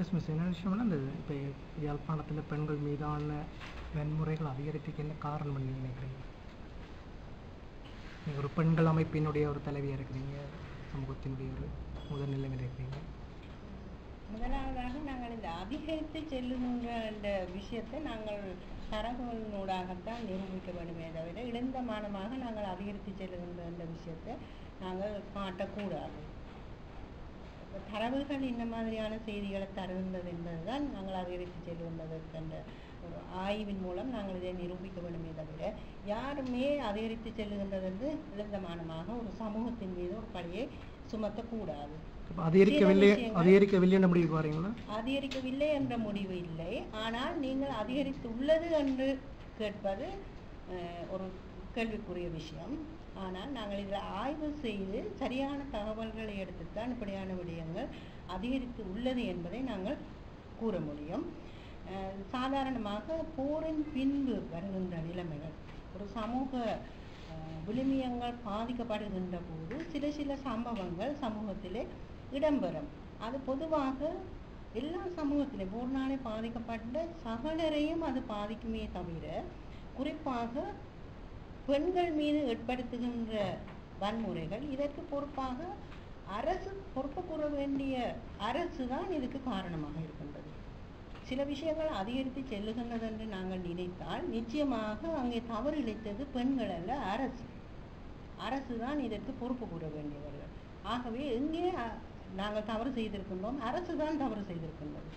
Yes miss என்ன விஷயம்னா இந்த இப்போ யாழ்ப்பாணத்தில் பெண்கள் மீதான வன்முறைகள் அதிகரித்துக்கு என்ன காரணம் நீங்கள் நினைக்கிறீங்க? நீங்கள் ஒரு பெண்கள் அமைப்பினுடைய ஒரு தலைவியாக இருக்கிறீங்க. சமூகத்தினுடைய ஒரு முதல்நிலையில் இருக்கிறீங்க. முதலாவதாக நாங்கள் இந்த அதிகரித்து செல்லுகின்ற இந்த விஷயத்தை நாங்கள் தரவுகளூடாகத்தான் நிரூபிக்க வேண்டுமே தவிர இழந்த மானமாக நாங்கள் அதிகரித்து செல்லுகின்ற இந்த விஷயத்தை நாங்கள் காட்டக்கூடாது. தரவுகள் இந்த மாதிரியான செய்திகளை தருகின்றது என்பதுதான் நாங்கள் அதிகரித்து செல்லுகின்றதற்கென்ற ஒரு ஆய்வின் மூலம் நாங்கள் இதை நிரூபிக்க வேண்டுமே தவிர யாருமே அதிகரித்து செல்லுகின்றது என்று இழந்தமானமாக ஒரு சமூகத்தின் மீது ஒரு பழியை சுமத்தக்கூடாது. அதிகரிக்கவில்லை அதிகரிக்கவில்லை என்ற வரீங்களா? அதிகரிக்கவில்லை என்ற முடிவு இல்லை. ஆனால் நீங்கள் அதிகரித்து உள்ளது என்று கேட்பது ஒரு கேள்விக்குரிய விஷயம். ஆனால் நாங்கள் இதில் ஆய்வு செய்து சரியான தகவல்களை எடுத்துத்தான் இப்படியான விடயங்கள் அதிகரித்து உள்ளது என்பதை நாங்கள் கூற முடியும். சாதாரணமாக போரின் பின்பு வருகின்ற நிலைமைகள் ஒரு சமூக விளிமியங்கள் விழுமியங்கள் பாதிக்கப்படுகின்ற போது சில சில சம்பவங்கள் சமூகத்திலே இடம்பெறும். அது பொதுவாக எல்லா சமூகத்திலும் போர்னாலே பாதிக்கப்பட்ட சகலரையும் அது பாதிக்குமே தவிர குறிப்பாக பெண்கள் மீது ஏற்படுத்துகின்ற வன்முறைகள் இதற்கு பொறுப்பாக அரசு பொறுப்பு கூற வேண்டிய அரசு தான் இதுக்கு காரணமாக இருக்கின்றது. சில விஷயங்கள் அதிகரித்து செல்லுகின்றது என்று நாங்கள் நினைத்தால் நிச்சயமாக அங்கே தவறு இழைத்தது பெண்கள் அல்ல அரசு. அரசு தான் இதற்கு பொறுப்பு கூற வேண்டியவர்கள். ஆகவே எங்கே நாங்கள் தவறு செய்திருக்கின்றோம் அரசு தான் தவறு செய்திருக்கின்றது.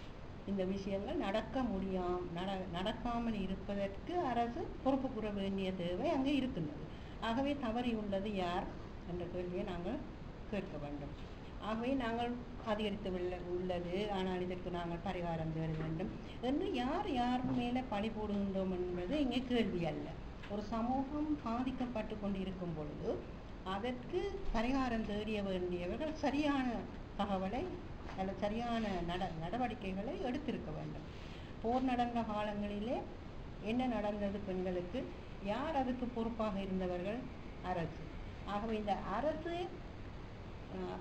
இந்த விஷயங்கள் நடக்க முடியாம். நட நடக்காமல் இருப்பதற்கு அரசு பொறுப்பு கூற வேண்டிய தேவை அங்கே இருக்கின்றது. ஆகவே தவறி உள்ளது யார் என்ற கேள்வியை நாங்கள் கேட்க வேண்டும். ஆகவே நாங்கள் அதிகரித்து உள்ளது. ஆனால் இதற்கு நாங்கள் பரிகாரம் தேட வேண்டும் என்று யார் யார் மேலே பழி போடுகின்றோம் என்பது இங்கே கேள்வி அல்ல. ஒரு சமூகம் பாதிக்கப்பட்டு கொண்டிருக்கும் பொழுது அதற்கு பரிகாரம் தேடிய வேண்டியவர்கள் சரியான தகவலை நல்ல சரியான நட நடவடிக்கைகளை எடுத்திருக்க வேண்டும். போர் நடந்த காலங்களிலே என்ன நடந்தது பெண்களுக்கு? யார் அதுக்கு பொறுப்பாக இருந்தவர்கள்? அரசு. ஆகவே இந்த அரசு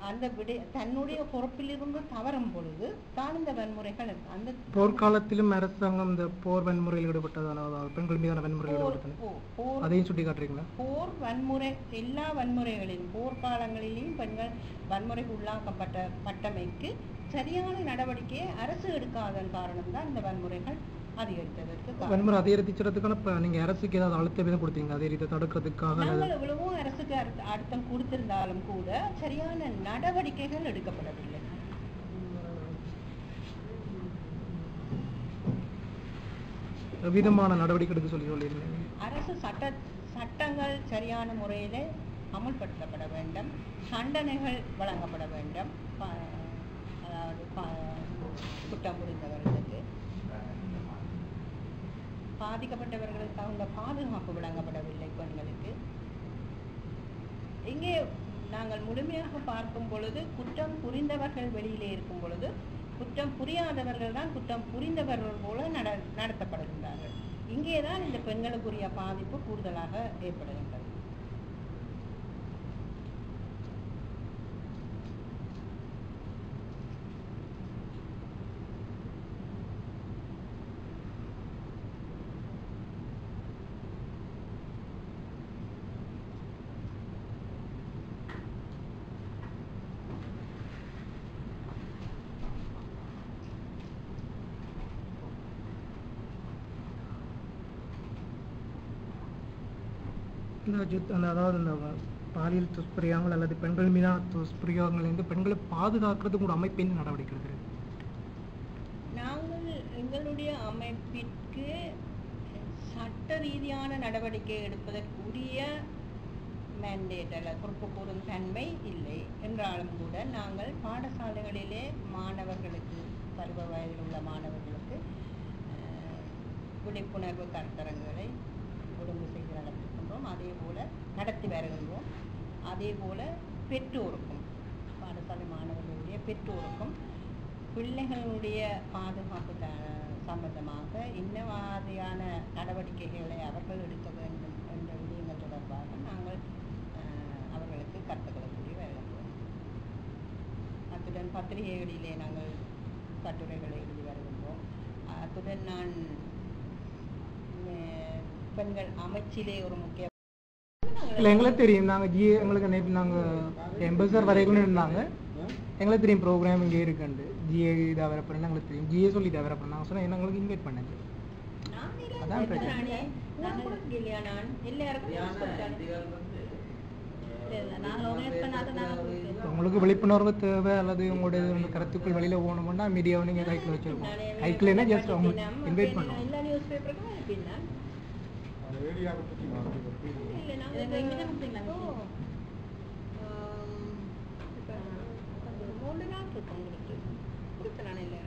அந்த விட தன்னுடைய பொறுப்பிலிருந்து தவறும் பொழுது தான் இந்த வன்முறைகள் அந்த போர்க்காலத்திலும் அரசாங்கம் இந்த போர் வன்முறையில் ஈடுபட்டதான பெண்கள் மீதான வன்முறையில் ஈடுபட்டது அதையும் சுட்டி காட்டுறீங்களா போர் வன்முறை எல்லா வன்முறைகளிலும் போர்க்காலங்களிலும் பெண்கள் வன்முறைக்கு உள்ளாக்கப்பட்ட பட்டமைக்கு சரியான நடவடிக்கையை அரசு எடுக்காதன் காரணம்தான் இந்த வன்முறைகள். அதிகரித்ததற்கு. வன்முறை அதிகரிச்சுறதுக்கான இப்போ நீங்கள் அரசுக்கு ஏதாவது அழுத்த விதம் கொடுத்தீங்க அதிகரித்தை தடுக்கிறதுக்காக? அல்லது நாங்கள் எவ்வளவோ அரசுக்கு அழுத்தம் கொடுத்திருந்தாலும் கூட சரியான நடவடிக்கைகள் எடுக்கப்படவில்லை. விதமான நடவடிக்கை எடுக்க சொல்லி சொல்லியிருந்தீங்க. அரசு சட்ட சட்டங்கள் சரியான முறையில் அமுல்படுத்தப்பட வேண்டும். தண்டனைகள் வழங்கப்பட வேண்டும். அதாவது குற்றம் புரிந்தவர்களுக்கு. பாதிக்கப்பட்டவர்களுக்கு தகுந்த பாதுகாப்பு வழங்கப்படவில்லை பெண்களுக்கு. இங்கே நாங்கள் முழுமையாக பார்க்கும் பொழுது குற்றம் புரிந்தவர்கள் வெளியிலே இருக்கும் பொழுது குற்றம் புரியாதவர்கள் தான் குற்றம் புரிந்தவர்கள் போல நட நடத்தப்படுகின்றார்கள். இங்கே தான் இந்த பெண்களுக்குரிய பாதிப்பு கூடுதலாக ஏற்படுகின்றது. இந்த ஜுத் அந்த அதாவது இந்த பாலியல் துஷ்பிரயோகங்கள் அல்லது பெண்கள் மீதான துஷ்பிரயோகங்கள்லேருந்து பெண்களை பாதுகாக்கிறதுக்கு ஒரு அமைப்பு என்ன நடவடிக்கை எடுக்கிறது? நாங்கள் எங்களுடைய அமைப்பிற்கு சட்ட ரீதியான நடவடிக்கை எடுப்பதற்குரிய மேண்டேட் அல்ல பொறுப்பு கூறும் தன்மை இல்லை. என்றாலும் கூட நாங்கள் பாடசாலைகளிலே மாணவர்களுக்கு பருவ வயதில் உள்ள மாணவர்களுக்கு விழிப்புணர்வு கருத்தரங்குகளை ஒழுங்கு செய்து நடத்துகின்றோம் அதே போல் நடத்தி வருகின்றோம். அதே போல் பெற்றோருக்கும் பாடசாலை மாணவர்களுடைய பெற்றோருக்கும் பிள்ளைகளுடைய பாதுகாப்பு த- சம்பந்தமாக என்ன மாதிரியான நடவடிக்கைகளை அவர்கள் எடுக்க வேண்டும் என்ற விடயங்கள் தொடர்பாக நாங்கள் அவர்களுக்கு கற்றுக்கொள்ள கூடிய வருகின்றோம் அத்துடன் பத்திரிகைகளிலே நாங்கள் கட்டுரைகளை எழுதி வருகின்றோம். அத்துடன் நான் பெண்கள் அமைச்சிலே ஒரு முக்கிய இல்லை எங்களுக்கு தெரியும். நாங்கள் ஜிஏ எங்களுக்கு நேற்று நாங்கள் எம்பசர் வரைக்கும் இருந்தாங்க. எங்களுக்கு தெரியும் ப்ரோக்ராம் இங்கே இருக்குண்டு ஜிஏ இதாக வர போகிறேன் எங்களுக்கு தெரியும். ஜிஏ சொல்லி இதாக வர போகிறேன் நாங்கள் சொன்னால் எங்களுக்கு இன்வைட் இல்லை, அதான் பிரச்சனை. உங்களுக்கு விழிப்புணர்வு தேவை அல்லது உங்களுடைய கருத்துக்கள் வெளியில் போகணும்னா மீடியாவை நீங்கள் கைக்கில் வச்சுருக்கோம் என்ன ஜஸ்ட் அவங்க இன்வைட் பண்ணுவோம். தான் கொடுத்தீங்களா? ஓ. ஆம், இப்ப மூணு நாள் இருக்கும் உங்களுக்கு கொடுத்தேன் நான் இல்லை